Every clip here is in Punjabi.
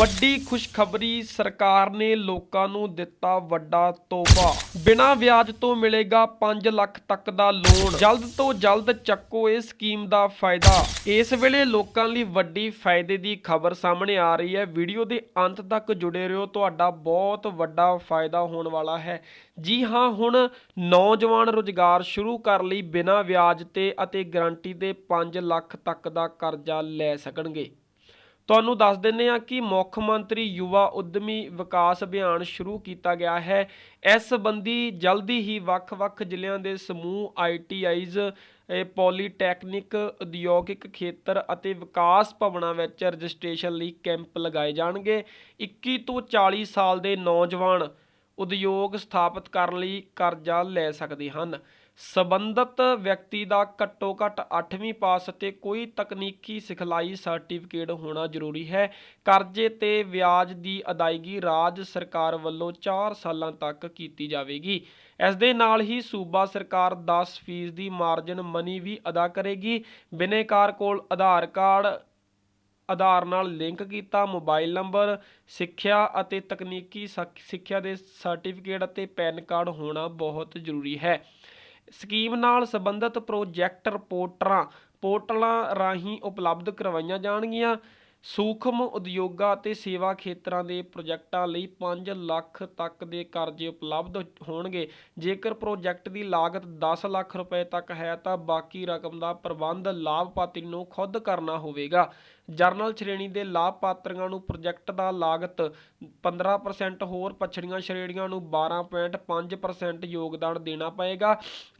ਵੱਡੀ ਖੁਸ਼ਖਬਰੀ ਸਰਕਾਰ ਨੇ ਲੋਕਾਂ ਨੂੰ ਦਿੱਤਾ ਵੱਡਾ ਤੋਹਫਾ। ਬਿਨਾਂ ਵਿਆਜ ਤੋਂ ਮਿਲੇਗਾ 5 ਲੱਖ ਤੱਕ ਦਾ ਲੋਨ। ਜਲਦ ਤੋਂ ਜਲਦ ਚੱਕੋ ਇਸ ਸਕੀਮ ਦਾ ਫਾਇਦਾ। ਇਸ ਵੇਲੇ ਲੋਕਾਂ ਲਈ ਵੱਡੀ ਫਾਇਦੇ ਦੀ ਖਬਰ ਸਾਹਮਣੇ ਆ ਰਹੀ ਹੈ। ਵੀਡੀਓ ਦੇ ਅੰਤ ਤੱਕ ਜੁੜੇ ਰਹੋ। ਤੁਹਾਡਾ ਬਹੁਤ ਵੱਡਾ ਫਾਇਦਾ ਹੋਣ ਵਾਲਾ ਹੈ। ਜੀ ਹਾਂ, ਹੁਣ ਨੌਜਵਾਨ ਰੁਜ਼ਗਾਰ ਸ਼ੁਰੂ ਕਰ ਲਈ। ਬਿਨਾਂ ਵਿਆਜ ਤੇ ਅਤੇ ਗਾਰੰਟੀ ਦੇ 5 ਲੱਖ ਤੱਕ ਦਾ ਕਰਜ਼ਾ ਲੈ ਸਕਣਗੇ। ਤੁਹਾਨੂੰ ਦੱਸ ਦਿੰਨੇ ਆ ਕਿ ਮੁੱਖ ਮੰਤਰੀ ਯੁਵਾ ਉਦਮੀ ਵਿਕਾਸ ਅਭਿਆਨ ਸ਼ੁਰੂ ਕੀਤਾ ਗਿਆ ਹੈ। ਇਸ ਸੰਬੰਧੀ ਜਲਦੀ ਹੀ ਵੱਖ-ਵੱਖ ਜ਼ਿਲ੍ਹਿਆਂ ਦੇ ਸਮੂਹ ਆਈਟੀਆਈਜ਼ ਪੋਲੀਟੈਕਨਿਕ, ਉਦਯੋਗਿਕ ਖੇਤਰ ਅਤੇ ਵਿਕਾਸ ਭਵਨਾਂ ਵਿੱਚ ਰਜਿਸਟ੍ਰੇਸ਼ਨ ਲਈ ਕੈਂਪ ਲਗਾਏ ਜਾਣਗੇ। 21 ਤੋਂ 40 ਸਾਲ ਦੇ ਨੌਜਵਾਨ ਉਦਯੋਗ ਸਥਾਪਿਤ ਕਰਨ ਲਈ ਕਰਜ਼ਾ ਲੈ ਸਕਦੇ ਹਨ। ਸਬੰਧਤ ਵਿਅਕਤੀ ਦਾ ਘੱਟੋ ਘੱਟ 8ਵੀਂ ਪਾਸ ਅਤੇ ਕੋਈ ਤਕਨੀਕੀ ਸਿਖਲਾਈ ਸਰਟੀਫਿਕੇਟ ਹੋਣਾ ਜ਼ਰੂਰੀ ਹੈ। ਕਰਜ਼ੇ ਤੇ ਵਿਆਜ ਦੀ ਅਦਾਇਗੀ ਰਾਜ ਸਰਕਾਰ ਵੱਲੋਂ 4 ਸਾਲਾਂ ਤੱਕ ਕੀਤੀ ਜਾਵੇਗੀ। ਇਸ ਦੇ ਨਾਲ ਹੀ ਸੂਬਾ ਸਰਕਾਰ 10% ਦੀ ਮਾਰਜਨ ਮਨੀ ਵੀ ਅਦਾ ਕਰੇਗੀ। ਬਿਨੇਕਾਰ ਕੋਲ ਆਧਾਰ ਕਾਰਡ ਆਧਾਰ ਨਾਲ ਲਿੰਕ ਕੀਤਾ, ਮੋਬਾਈਲ ਨੰਬਰ, ਸਿੱਖਿਆ ਅਤੇ ਤਕਨੀਕੀ ਸਖ- ਸਿੱਖਿਆ ਦੇ ਸਰਟੀਫਿਕੇਟ ਅਤੇ ਪੈਨ ਕਾਰਡ ਹੋਣਾ ਬਹੁਤ ਜ਼ਰੂਰੀ ਹੈ। ਸਕੀਮ ਨਾਲ ਸੰਬੰਧਿਤ ਪ੍ਰੋਜੈਕਟ ਰਿਪੋਰਟਰਾਂ, ਪੋਰਟਲਾਂ ਰਾਹੀਂ ਉਪਲਬਧ ਕਰਵਾਈਆਂ ਜਾਣਗੀਆਂ। ਸੂਖਮ ਉਦਯੋਗਾਂ ਅਤੇ ਸੇਵਾ ਖੇਤਰਾਂ ਦੇ ਪ੍ਰੋਜੈਕਟਾਂ ਲਈ 5 ਲੱਖ ਤੱਕ ਦੇ ਕਰਜ਼ੇ ਉਪਲਬਧ ਹੋਣਗੇ। ਜੇਕਰ ਪ੍ਰੋਜੈਕਟ ਦੀ ਲਾਗਤ 10 ਲੱਖ ਰੁਪਏ ਤੱਕ ਹੈ ਤਾਂ ਬਾਕੀ ਰਕਮ ਦਾ ਪ੍ਰਬੰਧ ਲਾਭਪਾਤਰੀ ਨੂੰ ਖੁਦ ਕਰਨਾ ਹੋਵੇਗਾ। ਜਰਨਲ ਸ਼੍ਰੇਣੀ ਦੇ ਲਾਭਪਾਤਰੀਆਂ ਨੂੰ ਪ੍ਰੋਜੈਕਟ ਦਾ ਲਾਗਤ 15% ਹੋਰ, ਪਛੜੀਆਂ ਸ਼੍ਰੇਣੀਆਂ ਨੂੰ 12.5% ਯੋਗਦਾਨ ਦੇਣਾ ਪਏਗਾ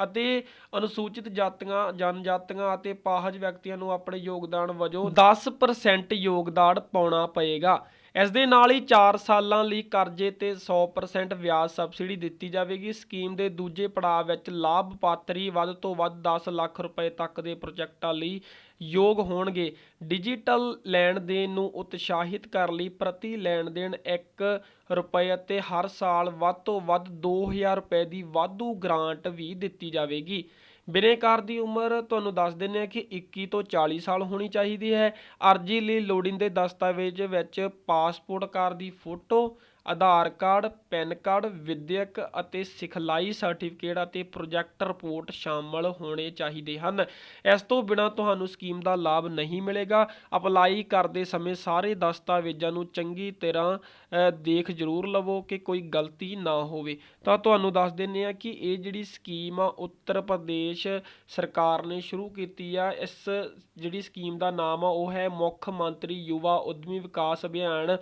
ਅਤੇ ਅਨੁਸੂਚਿਤ ਜਾਤੀਆਂ, ਜਨਜਾਤੀਆਂ ਅਤੇ ਪਾਹਜ ਵਿਅਕਤੀਆਂ ਨੂੰ ਆਪਣੇ ਯੋਗਦਾਨ ਵਜੋਂ 10% ਯੋਗਦਾਨ ਪਾਉਣਾ ਪਏਗਾ। ਇਸ ਦੇ ਨਾਲ ਹੀ 4 ਸਾਲਾਂ ਲਈ ਕਰਜ਼ੇ ਤੇ 100% ਵਿਆਜ ਸਬਸਿਡੀ ਦਿੱਤੀ ਜਾਵੇਗੀ। ਸਕੀਮ ਦੇ ਦੂਜੇ ਪੜਾਅ ਵਿੱਚ ਲਾਭਪਾਤਰੀ ਵੱਧ ਤੋਂ ਵੱਧ 10 ਲੱਖ ਰੁਪਏ ਤੱਕ ਦੇ ਪ੍ਰੋਜੈਕਟਾਂ ਲਈ ਯੋਗ ਹੋਣਗੇ। ਡਿਜੀਟਲ ਲੈਣ ਦੇਣ ਨੂੰ ਉਤਸ਼ਾਹਿਤ ਕਰਨ ਲਈ ਪ੍ਰਤੀ ਲੈਣ ਦੇਣ 1 ਰੁਪਏ ਅਤੇ ਹਰ ਸਾਲ ਵੱਧ ਤੋਂ ਵੱਧ 2000 ਰੁਪਏ ਦੀ ਵਾਧੂ ਗ੍ਰਾਂਟ ਵੀ ਦਿੱਤੀ ਜਾਵੇਗੀ। ਬਿਨੇਕਾਰ ਦੀ ਉਮਰ ਤੁਹਾਨੂੰ ਦੱਸ ਦਿੰਦੇ ਆ ਕਿ 21 ਤੋਂ 40 ਸਾਲ ਹੋਣੀ ਚਾਹੀਦੀ ਹੈ। ਅਰਜੀ ਲਈ ਲੋੜੀਂਦੇ ਦਸਤਾਵੇਜ਼ ਵਿੱਚ ਪਾਸਪੋਰਟ ਕਾਰ ਦੀ photo Aadhaar card, PAN card, ਵਿਦਿਅਕ ਅਤੇ ਸਿਖਲਾਈ ਸਰਟੀਫਿਕੇਟ ਅਤੇ ਪ੍ਰੋਜੈਕਟ ਰਿਪੋਰਟ ਸ਼ਾਮਲ ਹੋਣੇ ਚਾਹੀਦੇ ਹਨ। ਇਸ ਤੋਂ ਬਿਨਾ ਤੁਹਾਨੂੰ ਸਕੀਮ ਦਾ ਲਾਭ ਨਹੀਂ ਮਿਲੇਗਾ। ਅਪਲਾਈ ਕਰਦੇ ਸਮੇਂ ਸਾਰੇ ਦਸਤਾਵੇਜ਼ਾਂ ਨੂੰ ਚੰਗੀ ਤਰ੍ਹਾਂ ਦੇਖ ਜ਼ਰੂਰ ਲਵੋ ਕਿ ਕੋਈ ਗਲਤੀ ਨਾ ਹੋਵੇ। ਤਾਂ ਤੁਹਾਨੂੰ ਦੱਸ ਦਿੰਨੇ ਆ ਕਿ ਇਹ ਜਿਹੜੀ ਸਕੀਮ ਆ, ਉੱਤਰ ਪ੍ਰਦੇਸ਼ ਸਰਕਾਰ ਨੇ ਸ਼ੁਰੂ ਕੀਤੀ ਆ। ਇਸ ਜਿਹੜੀ ਸਕੀਮ ਦਾ ਨਾਮ ਆ, ਉਹ ਹੈ ਮੁੱਖ ਮੰਤਰੀ ਯੁਵਾ ਉਦਮੀ ਵਿਕਾਸ ਅਭਿਆਨ।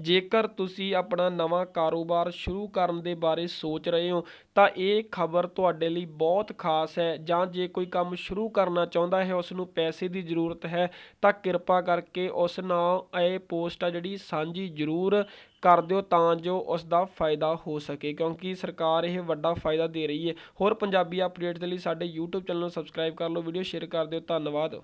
ਜੇਕਰ ਤੁਸੀਂ ਆਪਣਾ ਆਪਣਾ ਨਵਾਂ ਕਾਰੋਬਾਰ ਸ਼ੁਰੂ ਕਰਨ ਦੇ ਬਾਰੇ ਸੋਚ ਰਹੇ ਹੋ, ਤਾਂ ਇਹ ਖਬਰ ਤੁਹਾਡੇ ਲਈ ਬਹੁਤ ਖਾਸ ਹੈ। ਜਾਂ ਜੇ ਕੋਈ ਕੰਮ ਸ਼ੁਰੂ ਕਰਨਾ ਚਾਹੁੰਦਾ ਹੈ ਉਸ ਨੂੰ ਪੈਸੇ ਦੀ ਜ਼ਰੂਰਤ ਹੈ, ਤਾਂ ਕਿਰਪਾ ਕਰਕੇ ਉਸ ਨਾਲ ਇਹ ਪੋਸਟ ਆ ਜਿਹੜੀ ਸਾਂਝੀ ਜ਼ਰੂਰ ਕਰ ਦਿਓ ਤਾਂ ਜੋ ਉਸ ਦਾ ਫਾਇਦਾ ਹੋ ਸਕੇ, ਕਿਉਂਕਿ ਸਰਕਾਰ ਇਹ ਵੱਡਾ ਫਾਇਦਾ ਦੇ ਰਹੀ ਹੈ। ਹੋਰ ਪੰਜਾਬੀ ਅਪਡੇਟ ਦੇ ਲਈ ਸਾਡੇ YouTube ਚੈਨਲ ਨੂੰ ਸਬਸਕ੍ਰਾਈਬ ਕਰ ਲਓ ਵੀਡੀਓ ਸ਼ੇਅਰ ਕਰ ਦਿਓ, ਧੰਨਵਾਦ।